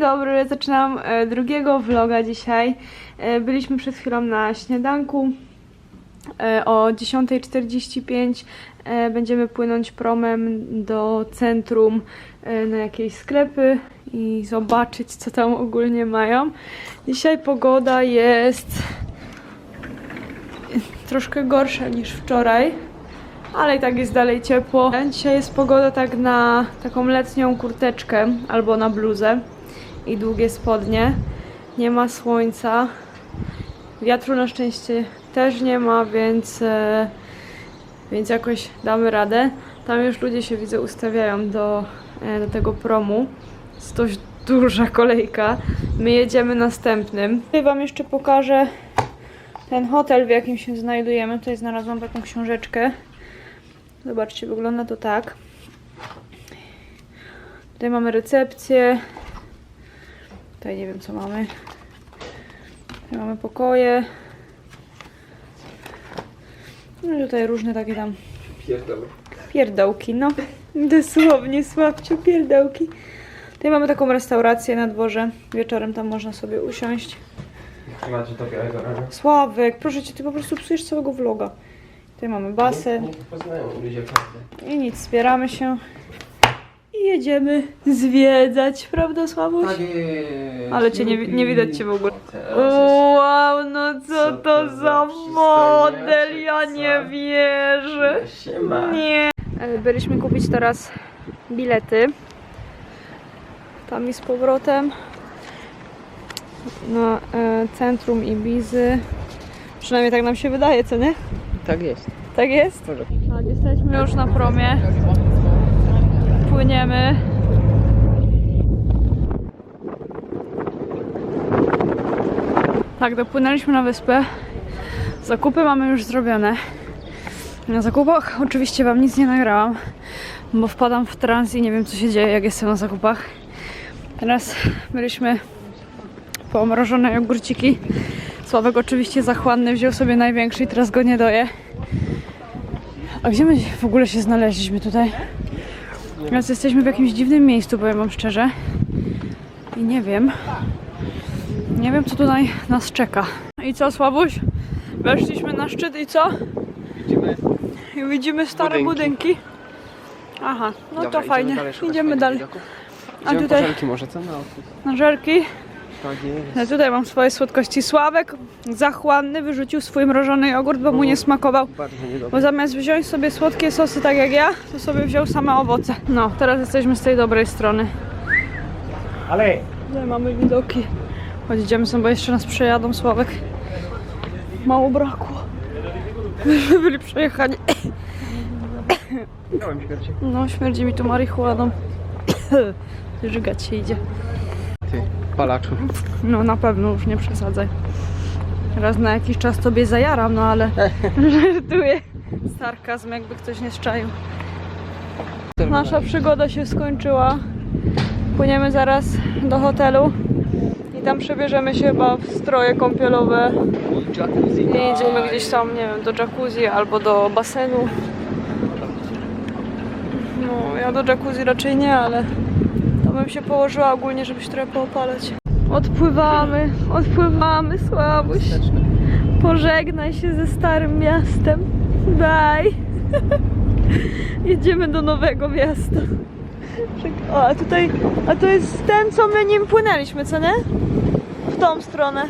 dobry, zaczynam e, drugiego vloga dzisiaj. E, byliśmy przed chwilą na śniadanku. E, o 10.45 e, będziemy płynąć promem do centrum na jakieś sklepy i zobaczyć, co tam ogólnie mają. Dzisiaj pogoda jest troszkę gorsza niż wczoraj, ale i tak jest dalej ciepło. Dzisiaj jest pogoda tak na taką letnią kurteczkę albo na bluzę i długie spodnie. Nie ma słońca. Wiatru na szczęście też nie ma, więc, e, więc jakoś damy radę. Tam już ludzie się widzę ustawiają do, e, do tego promu. Jest dość duża kolejka. My jedziemy następnym. Tutaj Wam jeszcze pokażę ten hotel, w jakim się znajdujemy. Tutaj znalazłam taką książeczkę. Zobaczcie, wygląda to tak. Tutaj mamy recepcję. Tutaj nie wiem co mamy. Tutaj mamy pokoje. No i tutaj różne takie tam Pierdoły. pierdołki, no. Dosłownie, słabciu, pierdołki. Tutaj mamy taką restaurację na dworze. Wieczorem tam można sobie usiąść. Macie. Sławek, proszę cię, ty po prostu psujesz całego vloga. Tutaj mamy basen. Niech poznają ludzie prawdę. I nic, zbieramy się i jedziemy zwiedzać, prawda Sławoś? Tak jest. Ale cię nie, wi- nie widać cię w ogóle. Teraz jest- Wow, no co to za model, ja nie wierzę. Siema. Nie. E, Byliśmy kupić teraz bilety. Tam i z powrotem. Na e, centrum Ibizy. Przynajmniej tak nam się wydaje, co nie? Tak jest. Tak jest? Tak, jesteśmy już na promie. Płyniemy. Tak, dopłynęliśmy na wyspę. Zakupy mamy już zrobione. Na zakupach oczywiście Wam nic nie nagrałam, bo wpadam w trans i nie wiem co się dzieje, jak jestem na zakupach. Teraz byliśmy po mrożone jogurciki. Sławek oczywiście zachłanny wziął sobie największy i teraz go nie doje. A gdzie my w ogóle się znaleźliśmy tutaj? Teraz jesteśmy w jakimś dziwnym miejscu, powiem wam szczerze. I nie wiem. Nie wiem, co tutaj nas czeka. I co, Słabuś? Weszliśmy na szczyt i co? Idziemy. I widzimy stare budynki. Budynki. Aha, no Dobra, to fajnie. Idziemy dalej. szukać Idziemy fajnych dalej. widoków. A Idziemy tutaj- po żelki może, co? Na żelki. Tak jest. Ja tutaj mam swoje słodkości. Sławek zachłanny wyrzucił swój mrożony jogurt, bo mu nie smakował. Bardzo niedobrze. Bo zamiast wziąć sobie słodkie sosy tak jak ja, to sobie wziął same owoce. No, teraz jesteśmy z tej dobrej strony. Ale Tutaj mamy widoki. Chodź, idziemy sobie, bo jeszcze nas przejadą, Sławek. Mało brakło. Myśmy byli przejechani. miałem śmierci. No, śmierdzi mi tu marihuaną. Żygać się idzie. Ty, No, na pewno już nie przesadzaj. Raz na jakiś czas tobie zajaram, no ale żartuję. Sarkazm, jakby ktoś nie szczaił. Nasza przygoda się skończyła. Płyniemy zaraz do hotelu i tam przebierzemy się chyba w stroje kąpielowe i idziemy gdzieś tam, nie wiem, do jacuzzi albo do basenu. No, ja do jacuzzi raczej nie, ale bym się położyła ogólnie, żeby się trochę poopalać. Odpływamy, odpływamy, Słabuś. Pożegnaj się ze starym miastem. Bye. Jedziemy do nowego miasta. O, a tutaj, a to jest ten, co my nim płynęliśmy, co nie? W tą stronę.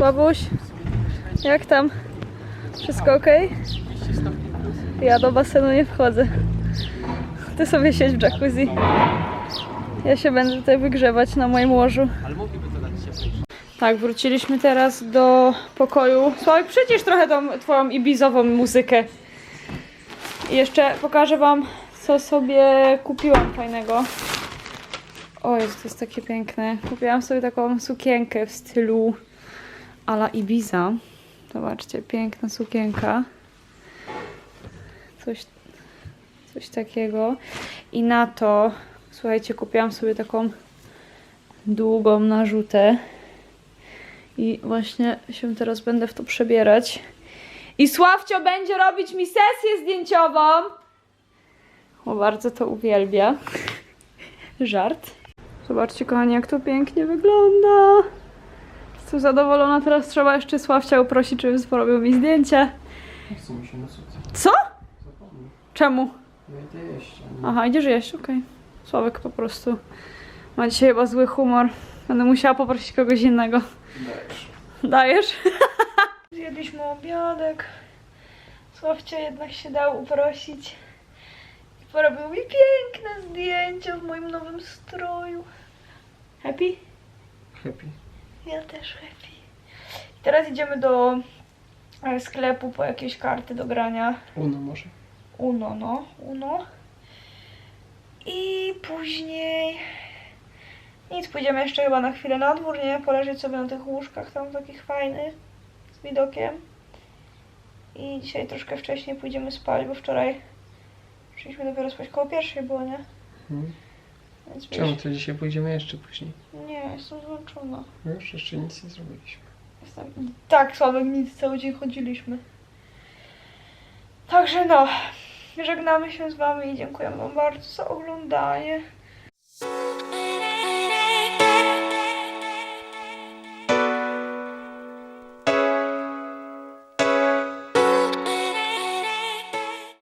Babuś, jak tam? Wszystko ok? Ja do basenu nie wchodzę. Ty sobie siedź w jacuzzi. Ja się będę tutaj wygrzewać na moim łożu. Tak, wróciliśmy teraz do pokoju. Sławek, przecież trochę tą twoją ibizową muzykę. I jeszcze pokażę wam, co sobie kupiłam fajnego. O, jest to jest takie piękne. Kupiłam sobie taką sukienkę w stylu ala Ibiza. Zobaczcie, piękna sukienka. Coś, coś takiego. I na to, słuchajcie, kupiłam sobie taką długą narzutę. I właśnie się teraz będę w to przebierać. I Sławcio będzie robić mi sesję zdjęciową. O, bardzo to uwielbia. Żart. Zobaczcie, kochani, jak to pięknie wygląda. Jestem zadowolona, teraz trzeba jeszcze Sławcia uprosić, żeby porobił mi zdjęcie. Chce mi się na suce. Co? Zapomnij. Czemu? Ja idę jeść. a nie- Aha, idziesz jeść, okej. Sławek po prostu ma dzisiaj chyba zły humor. Będę musiała poprosić kogoś innego. Dajesz. Dajesz? Zjedliśmy obiadek. Sławcia jednak się dał uprosić. I porobił mi piękne zdjęcie w moim nowym stroju. Happy? Happy. Ja też happy. I teraz idziemy do e, sklepu po jakieś karty do grania. Uno może. Uno, no, Uno. I później nic, pójdziemy jeszcze chyba na chwilę na dwór, nie? Poleżeć sobie na tych łóżkach tam takich fajnych, z widokiem. I dzisiaj troszkę wcześniej pójdziemy spać, bo wczoraj przyszliśmy dopiero spać koło pierwszej było, nie? Hmm. Więc Czemu wiesz, to dzisiaj pójdziemy jeszcze później? nie, jestem zmęczona. No Już jeszcze nic nie zrobiliśmy. Jestem... Tak, słabek nic, cały dzień chodziliśmy. Także no, żegnamy się z Wami i dziękujemy Wam bardzo za oglądanie.